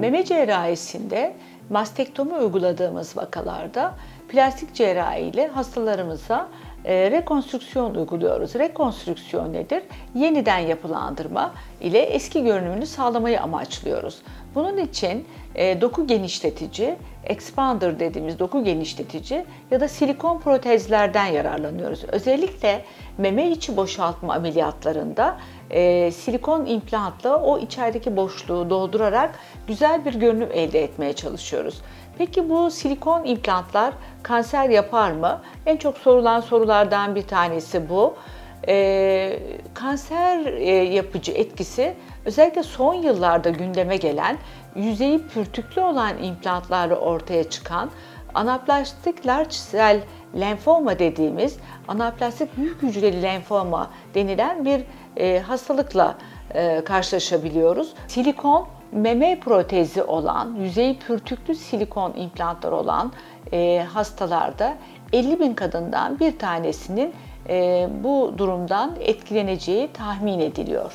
Meme cerrahisinde mastektomi uyguladığımız vakalarda plastik cerrahi ile hastalarımıza e, rekonstrüksiyon uyguluyoruz. Rekonstrüksiyon nedir? Yeniden yapılandırma ile eski görünümünü sağlamayı amaçlıyoruz. Bunun için e, doku genişletici, expander dediğimiz doku genişletici ya da silikon protezlerden yararlanıyoruz. Özellikle meme içi boşaltma ameliyatlarında e, silikon implantla o içerideki boşluğu doldurarak güzel bir görünüm elde etmeye çalışıyoruz. Peki bu silikon implantlar kanser yapar mı? En çok sorulan sorulardan bir tanesi bu. Ee, kanser e, yapıcı etkisi özellikle son yıllarda gündeme gelen yüzeyi pürtüklü olan implantlarla ortaya çıkan anaplastik large cell lenfoma dediğimiz anaplastik büyük hücreli lenfoma denilen bir e, hastalıkla e, karşılaşabiliyoruz. Silikon meme protezi olan, yüzeyi pürtüklü silikon implantlar olan e, hastalarda 50 bin kadından bir tanesinin e, bu durumdan etkileneceği tahmin ediliyor.